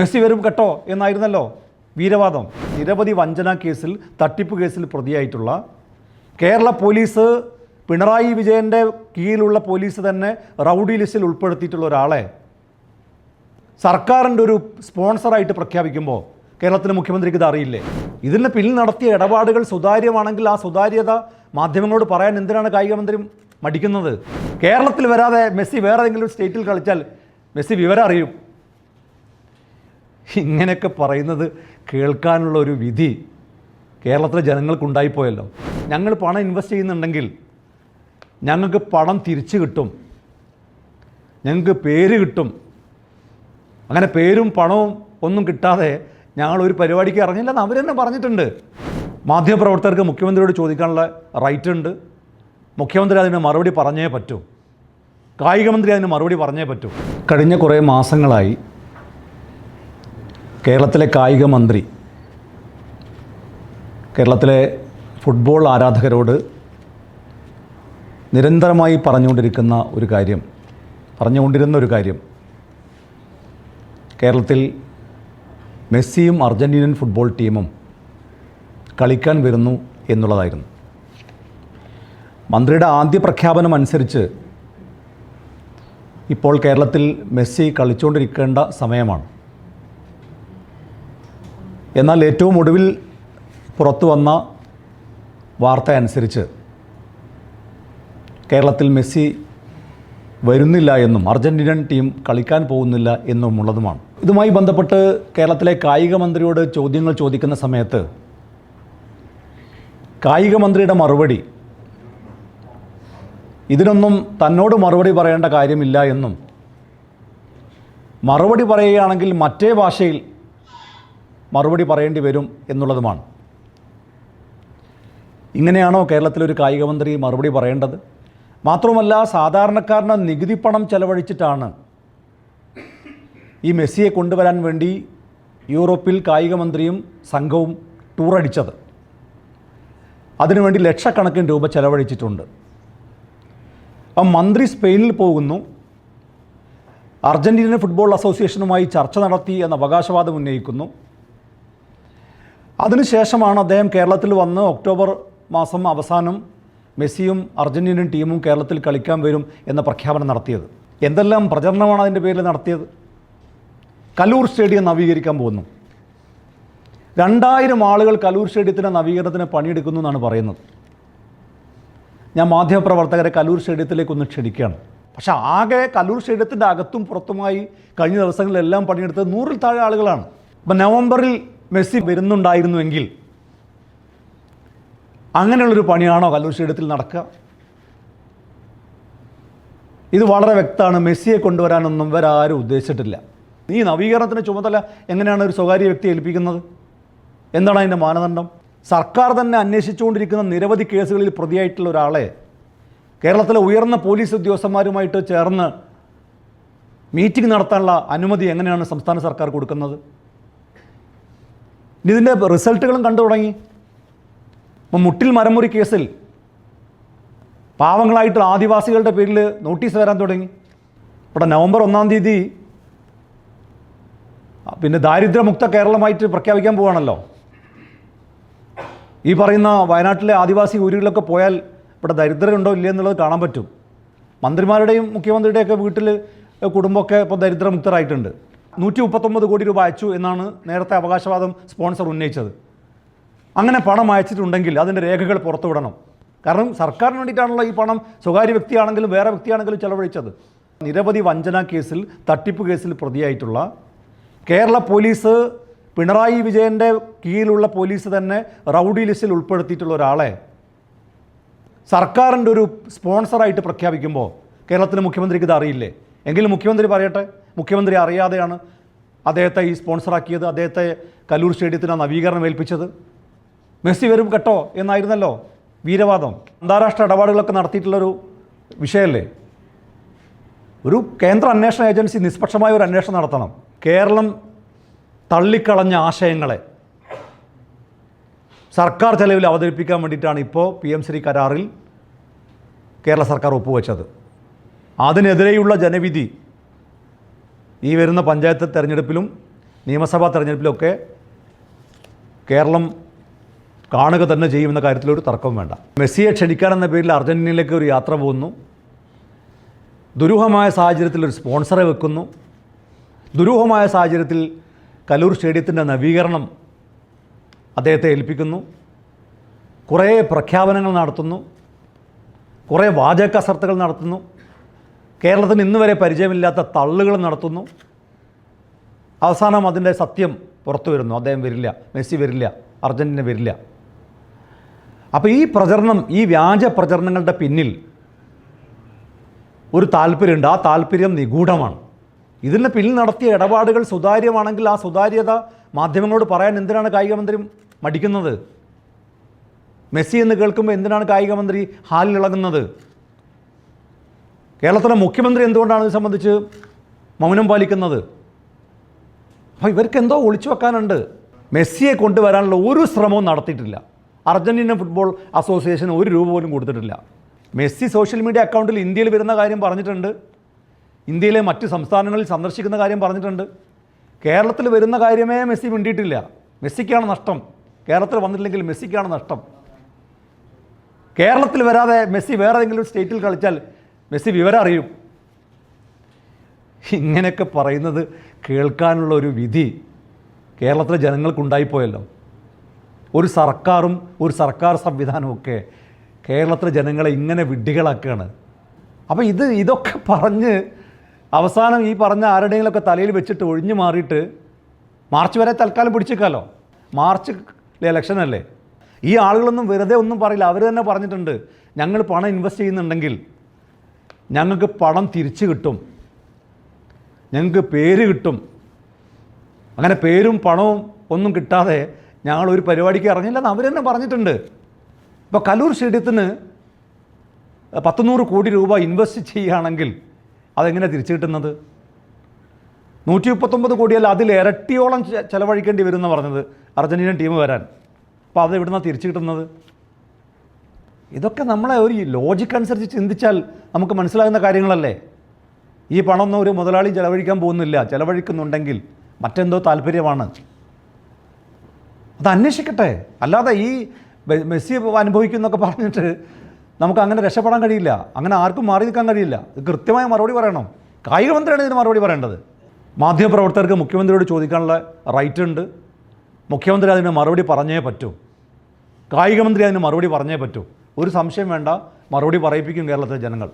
Messi വരും കേട്ടോ എന്നായിരുന്നല്ലോ. വീരവാദം. നിരവധി വഞ്ചന കേസിൽ തട്ടിപ്പ് കേസിൽ പ്രതിയായിട്ടുള്ള കേരള പോലീസ് പിണറായി വിജയന്റെ കീഴിലുള്ള പോലീസ് തന്നെ റൗഡി ലിസ്റ്റിൽ ഉൾപ്പെടുത്തിയിട്ടുള്ള ഒരാളെ സർക്കാരിന്റെ ഒരു സ്പോൺസറായിട്ട് പ്രഖ്യാപിക്കുമ്പോൾ കേരളത്തിലെ മുഖ്യമന്ത്രിക്ക് ഇത് അറിയില്ലേ? ഇതിന് പിന്നിൽ നടത്തിയ ഇടപാടുകൾ സുതാര്യമാണെങ്കിൽ ആ സുതാര്യത മാധ്യമങ്ങളോട് പറയാൻ എന്തിനാണ് കായിക മന്ത്രി മടിക്കുന്നത്? കേരളത്തിൽ വരാതെ മെസ്സി വേറെ ഏതെങ്കിലും സ്റ്റേറ്റിൽ കളിച്ചാൽ മെസ്സി വിവരം അറിയും. ഇങ്ങനെയൊക്കെ പറയുന്നത് കേൾക്കാനുള്ള ഒരു വിധി കേരളത്തിലെ ജനങ്ങൾക്കുണ്ടായിപ്പോയല്ലോ. ഞങ്ങൾ പണം ഇൻവെസ്റ്റ് ചെയ്യുന്നുണ്ടെങ്കിൽ ഞങ്ങൾക്ക് പണം തിരിച്ചു കിട്ടും. ഞങ്ങൾക്ക് പേര് കിട്ടും. അങ്ങനെ പേരും പണവും ഒന്നും കിട്ടാതെ ഞങ്ങൾ ഒരു പരിപാടിക്ക് ഇറങ്ങില്ലെന്ന് അവർ തന്നെ പറഞ്ഞിട്ടുണ്ട്. മാധ്യമപ്രവർത്തകർക്ക് മുഖ്യമന്ത്രിയോട് ചോദിക്കാനുള്ള റൈറ്റ് ഉണ്ട്. മുഖ്യമന്ത്രി അതിന് മറുപടി പറഞ്ഞേ പറ്റൂ. കായികമന്ത്രി അതിന് മറുപടി പറഞ്ഞേ പറ്റൂ. കഴിഞ്ഞ കുറേ മാസങ്ങളായി കേരളത്തിലെ കായിക മന്ത്രി കേരളത്തിലെ ഫുട്ബോൾ ആരാധകരോട് നിരന്തരമായി പറഞ്ഞുകൊണ്ടിരിക്കുന്ന ഒരു കാര്യം പറഞ്ഞുകൊണ്ടിരുന്ന ഒരു കാര്യം. കേരളത്തിൽ മെസ്സിയും അർജന്റീനൻ ഫുട്ബോൾ ടീമും കളിക്കാൻ വരുന്നു എന്നുള്ളതായിരുന്നു. മന്ത്രിയുടെ ആദ്യ പ്രഖ്യാപനം അനുസരിച്ച് ഇപ്പോൾ കേരളത്തിൽ മെസ്സി കളിച്ചുകൊണ്ടിരിക്കേണ്ട സമയമാണ്. എന്നാൽ ഏറ്റവും ഒടുവിൽ പുറത്തു വന്ന വാർത്ത അനുസരിച്ച് കേരളത്തിൽ മെസ്സി വരുന്നില്ല എന്നും അർജന്റീനൻ ടീം കളിക്കാൻ പോകുന്നില്ല എന്നും ഉള്ളതുമാണ്. ഇതുമായി ബന്ധപ്പെട്ട് കേരളത്തിലെ കായിക മന്ത്രിയോട് ചോദ്യങ്ങൾ ചോദിക്കുന്ന സമയത്ത് കായിക മന്ത്രിയുടെ മറുപടി ഇതിനൊന്നും തന്നോട് മറുപടി പറയേണ്ട കാര്യമില്ല എന്നും മറുപടി പറയുകയാണെങ്കിൽ മറ്റേ ഭാഷയിൽ മറുപടി പറയേണ്ടി വരും എന്നുള്ളതുമാണ്. ഇങ്ങനെയാണോ കേരളത്തിലൊരു കായിക മന്ത്രി മറുപടി പറയേണ്ടത്? മാത്രമല്ല സാധാരണക്കാരന് നികുതി പണം ചെലവഴിച്ചിട്ടാണ് ഈ മെസ്സിയെ കൊണ്ടുവരാൻ വേണ്ടി യൂറോപ്പിൽ കായിക മന്ത്രിയും സംഘവും ടൂറടിച്ചത് അതിനുവേണ്ടി ലക്ഷക്കണക്കിന് രൂപ ചെലവഴിച്ചിട്ടുണ്ട്. അപ്പം മന്ത്രി സ്പെയിനിൽ പോകുന്നു. അർജന്റീന ഫുട്ബോൾ അസോസിയേഷനുമായി ചർച്ച നടത്തി എന്ന അവകാശവാദം ഉന്നയിക്കുന്നു. അതിനുശേഷമാണ് അദ്ദേഹം കേരളത്തിൽ വന്ന് ഒക്ടോബർ മാസം അവസാനം മെസ്സിയും അർജന്റീനൻ ടീമും കേരളത്തിൽ കളിക്കാൻ വരും എന്ന പ്രഖ്യാപനം നടത്തിയത്. എന്തെല്ലാം പ്രചരണമാണ് അതിന്റെ പേരിൽ നടത്തിയത്? കലൂർ സ്റ്റേഡിയം നവീകരിക്കാൻ പോകുന്നു. രണ്ടായിരം ആളുകൾ കലൂർ സ്റ്റേഡിയത്തിന്റെ നവീകരണത്തിന് പണിയെടുക്കുന്നു എന്നാണ് പറയുന്നത്. ഞാൻ മാധ്യമപ്രവർത്തകരെ കലൂർ സ്റ്റേഡിയത്തിലേക്ക് ഒന്ന് ക്ഷണിക്കുകയാണ്. പക്ഷേ ആകെ കലൂർ സ്റ്റേഡിയത്തിന്റെ അകത്തും പുറത്തുമായി കഴിഞ്ഞ ദിവസങ്ങളിലെല്ലാം പണിയെടുത്തത് നൂറിൽ താഴെ ആളുകളാണ്. അപ്പം നവംബറിൽ മെസ്സി വരുന്നുണ്ടായിരുന്നുവെങ്കിൽ അങ്ങനെയുള്ളൊരു പണിയാണോ കല്ലൂർ നടക്കുക? ഇത് വളരെ വ്യക്തമാണ്. മെസ്സിയെ കൊണ്ടുവരാനൊന്നും ഇവരാരും ഉദ്ദേശിച്ചിട്ടില്ല. നീ നവീകരണത്തിന്റെ ചുമതല എങ്ങനെയാണ് ഒരു സ്വകാര്യ വ്യക്തി ഏൽപ്പിക്കുന്നത്? എന്താണ് അതിന്റെ മാനദണ്ഡം? സർക്കാർ തന്നെ അന്വേഷിച്ചുകൊണ്ടിരിക്കുന്ന നിരവധി കേസുകളിൽ പ്രതിയായിട്ടുള്ള ഒരാളെ കേരളത്തിലെ ഉയർന്ന പോലീസ് ഉദ്യോഗസ്ഥന്മാരുമായിട്ട് ചേർന്ന് മീറ്റിംഗ് നടത്താനുള്ള അനുമതി എങ്ങനെയാണ് സംസ്ഥാന സർക്കാർ കൊടുക്കുന്നത്? ഇനി ഇതിന്റെ റിസൾട്ടുകളും കണ്ടു തുടങ്ങി. മുട്ടിൽ മരമുറി കേസിൽ പാവങ്ങളായിട്ടുള്ള ആദിവാസികളുടെ പേരിൽ നോട്ടീസ് വരാൻ തുടങ്ങി. ഇവിടെ നവംബർ ഒന്നാം തീയതി പിന്നെ ദാരിദ്ര്യമുക്ത കേരളമായിട്ട് പ്രഖ്യാപിക്കാൻ പോവാണല്ലോ. ഈ പറയുന്ന വയനാട്ടിലെ ആദിവാസി ഊരുകളിലൊക്കെ പോയാൽ ഇവിടെ ദരിദ്രരുണ്ടോ ഇല്ലേ എന്നുള്ളത് കാണാൻ പറ്റും. മന്ത്രിമാരുടെയും മുഖ്യമന്ത്രിയുടെയൊക്കെ വീട്ടിൽ കുടുംബമൊക്കെ ഇപ്പോൾ ദരിദ്രമുക്തരായിട്ടുണ്ട്. നൂറ്റി മുപ്പത്തൊമ്പത് കോടി രൂപ അയച്ചു എന്നാണ് നേരത്തെ അവകാശവാദം സ്പോൺസർ ഉന്നയിച്ചത്. അങ്ങനെ പണം അയച്ചിട്ടുണ്ടെങ്കിൽ അതിന്റെ രേഖകൾ പുറത്തുവിടണം. കാരണം സർക്കാരിന് വേണ്ടിയിട്ടാണല്ലോ ഈ പണം സ്വകാര്യ വ്യക്തിയാണെങ്കിലും വേറെ വ്യക്തിയാണെങ്കിലും ചെലവഴിച്ചത്. നിരവധി വഞ്ചന കേസിൽ തട്ടിപ്പ് കേസിൽ പ്രതിയായിട്ടുള്ള കേരള പോലീസ് പിണറായി വിജയന്റെ കീഴിലുള്ള പോലീസ് തന്നെ റൗഡി ലിസ്റ്റിൽ ഉൾപ്പെടുത്തിയിട്ടുള്ള ഒരാളെ സർക്കാരിന്റെ ഒരു സ്പോൺസറായിട്ട് പ്രഖ്യാപിക്കുമ്പോൾ കേരളത്തിലെ മുഖ്യമന്ത്രിക്ക് ഇത് അറിയില്ലേ? എങ്കിലും മുഖ്യമന്ത്രി പറയട്ടെ. മുഖ്യമന്ത്രി അറിയാതെയാണ് അദ്ദേഹത്തെ ഈ സ്പോൺസറാക്കിയത്. അദ്ദേഹത്തെ കല്ലൂർ സ്റ്റേഡിയത്തിന് നവീകരണം ഏൽപ്പിച്ചത്. മെസ്സി വരും കേട്ടോ എന്നായിരുന്നല്ലോ വീരവാദം. അന്താരാഷ്ട്ര ഇടപാടുകളൊക്കെ നടത്തിയിട്ടുള്ളൊരു വിഷയമല്ലേ? ഒരു കേന്ദ്ര അന്വേഷണ ഏജൻസി നിഷ്പക്ഷമായ ഒരു അന്വേഷണം നടത്തണം. കേരളം തള്ളിക്കളഞ്ഞ ആശയങ്ങളെ. സർക്കാർ ചെലവിൽ അവതരിപ്പിക്കാൻ വേണ്ടിയിട്ടാണ് ഇപ്പോൾ പി എം ശ്രീ കരാറിൽ കേരള സർക്കാർ ഒപ്പുവെച്ചത്. അതിനെതിരെയുള്ള ജനവിധി. ഈ വരുന്ന പഞ്ചായത്ത് തെരഞ്ഞെടുപ്പിലും നിയമസഭാ തെരഞ്ഞെടുപ്പിലൊക്കെ കേരളം കാണുക തന്നെ ചെയ്യുമെന്ന കാര്യത്തിലൊരു തർക്കവും വേണ്ട. മെസ്സിയെ ക്ഷണിക്കാനെന്ന പേരിൽ അർജന്റീനയിലേക്ക് ഒരു യാത്ര പോകുന്നു. ദുരൂഹമായ സാഹചര്യത്തിൽ ഒരു സ്പോൺസറെ വെക്കുന്നു. ദുരൂഹമായ സാഹചര്യത്തിൽ കലൂർ സ്റ്റേഡിയത്തിന്റെ നവീകരണം അദ്ദേഹത്തെ ഏൽപ്പിക്കുന്നു. കുറേ പ്രഖ്യാപനങ്ങൾ നടത്തുന്നു. കുറേ വാചക കസർത്തുകൾ നടത്തുന്നു. കേരളത്തിന് ഇന്ന് വരെ പരിചയമില്ലാത്ത തള്ളുകൾ നടത്തുന്നു. അവസാനം അതിന്റെ സത്യം പുറത്തു വരുന്നു. അദ്ദേഹം വരില്ല. മെസ്സി വരില്ല. അർജന്റീന വരില്ല. അപ്പോൾ ഈ പ്രചരണം ഈ വ്യാജ പ്രചരണങ്ങളുടെ പിന്നിൽ ഒരു താല്പര്യമുണ്ട്. ആ താല്പര്യം നിഗൂഢമാണ്. ഇതിന് പിന്നിൽ നടത്തിയ ഇടപാടുകൾ സുതാര്യമാണെങ്കിൽ ആ സുതാര്യത മാധ്യമങ്ങളോട് പറയാൻ എന്തിനാണ് കായിക മന്ത്രി മടിക്കുന്നത്? മെസ്സി എന്ന് കേൾക്കുമ്പോൾ എന്തിനാണ് കായിക മന്ത്രി ഇളകുന്നത്? കേരളത്തിലെ മുഖ്യമന്ത്രി എന്തുകൊണ്ടാണ് ഇത് സംബന്ധിച്ച് മൗനം പാലിക്കുന്നത്? അപ്പോൾ ഇവർക്ക് എന്തോ ഒളിച്ചു വെക്കാനുണ്ട്. മെസ്സിയെ കൊണ്ടുവരാനുള്ള ഒരു ശ്രമവും നടത്തിയിട്ടില്ല. അർജന്റീന ഫുട്ബോൾ അസോസിയേഷന് ഒരു രൂപ പോലും കൊടുത്തിട്ടില്ല. മെസ്സി സോഷ്യൽ മീഡിയ അക്കൗണ്ടിൽ ഇന്ത്യയിൽ വരുന്ന കാര്യം പറഞ്ഞിട്ടുണ്ട്. ഇന്ത്യയിലെ മറ്റ് സംസ്ഥാനങ്ങളിൽ സന്ദർശിക്കുന്ന കാര്യം പറഞ്ഞിട്ടുണ്ട്. കേരളത്തിൽ വരുന്ന കാര്യമേ മെസ്സി മിണ്ടിയിട്ടില്ല. മെസ്സിക്കാണ് നഷ്ടം. കേരളത്തിൽ വന്നിട്ടില്ലെങ്കിൽ മെസ്സിക്കാണ് നഷ്ടം. കേരളത്തിൽ വരാതെ മെസ്സി വേറെ ഏതെങ്കിലും സ്റ്റേറ്റിൽ കളിച്ചാൽ മെസ്സി വിവരം അറിയും. ഇങ്ങനെയൊക്കെ പറയുന്നത് കേൾക്കാനുള്ള ഒരു വിധി കേരളത്തിലെ ജനങ്ങൾക്കുണ്ടായിപ്പോയല്ലോ. ഒരു സർക്കാരും ഒരു സർക്കാർ സംവിധാനമൊക്കെ കേരളത്തിലെ ജനങ്ങളെ ഇങ്ങനെ വിഡ്ഢികളാക്കുകയാണ്. അപ്പോൾ ഇത് ഇതൊക്കെ പറഞ്ഞ് അവസാനം ഈ പറഞ്ഞ ആരുടെയെങ്കിലുമൊക്കെ തലയിൽ വെച്ചിട്ട് ഒഴിഞ്ഞു മാറിയിട്ട് മാർച്ച് വരെ തൽക്കാലം പിടിച്ചേക്കാലോ? മാർച്ച് ഇലക്ഷൻ അല്ലേ? ഈ ആളുകളൊന്നും വെറുതെ ഒന്നും പറയില്ല. അവർ തന്നെ പറഞ്ഞിട്ടുണ്ട് ഞങ്ങൾ പണം ഇൻവെസ്റ്റ് ചെയ്യുന്നുണ്ടെങ്കിൽ ഞങ്ങൾക്ക് പണം തിരിച്ചു കിട്ടും. ഞങ്ങൾക്ക് പേര് കിട്ടും. അങ്ങനെ പേരും പണവും ഒന്നും കിട്ടാതെ ഞങ്ങൾ ഒരു പരിപാടിക്ക് ഇറങ്ങില്ലെന്ന് അവർ തന്നെ പറഞ്ഞിട്ടുണ്ട്. ഇപ്പോൾ കലൂർ സ്റ്റേഡിയത്തിന് പത്തുനൂറ് കോടി രൂപ ഇൻവെസ്റ്റ് ചെയ്യുകയാണെങ്കിൽ അതെങ്ങനെ തിരിച്ചു കിട്ടുന്നത്? നൂറ്റി മുപ്പത്തൊമ്പത് കോടിയല്ല അതിൽ ഇരട്ടിയോളം ചെലവഴിക്കേണ്ടി വരും എന്ന് പറഞ്ഞത് അർജന്റീനൻ ടീം വരാൻ. അപ്പോൾ അത് എവിടുന്നാണ് തിരിച്ചു കിട്ടുന്നത്? ഇതൊക്കെ നമ്മളെ ഒരു ലോജിക്ക് അനുസരിച്ച് ചിന്തിച്ചാൽ നമുക്ക് മനസ്സിലാകുന്ന കാര്യങ്ങളല്ലേ? ഈ പണമൊന്നും ഒരു മുതലാളി ചെലവഴിക്കാൻ പോകുന്നില്ല. ചെലവഴിക്കുന്നുണ്ടെങ്കിൽ മറ്റെന്തോ താല്പര്യമാണ്. അത് അന്വേഷിക്കട്ടെ. അല്ലാതെ ഈ മെസ്സി അനുഭവിക്കുന്നൊക്കെ പറഞ്ഞിട്ട് നമുക്ക് അങ്ങനെ രക്ഷപ്പെടാൻ കഴിയില്ല. അങ്ങനെ ആർക്കും മാറി നിൽക്കാൻ കഴിയില്ല. കൃത്യമായ മറുപടി പറയണം. കായിക മന്ത്രിയാണ് ഇതിന് മറുപടി പറയേണ്ടത്. മാധ്യമപ്രവർത്തകർക്ക് മുഖ്യമന്ത്രിയോട് ചോദിക്കാനുള്ള റൈറ്റ് ഉണ്ട്. മുഖ്യമന്ത്രി അതിന് മറുപടി പറഞ്ഞേ പറ്റൂ. കായിക മന്ത്രി അതിന് മറുപടി പറഞ്ഞേ പറ്റൂ. ഒരു സംശയം വേണ്ട. മറുപടി പറയിപ്പിക്കും കേരളത്തിലെ ജനങ്ങൾ.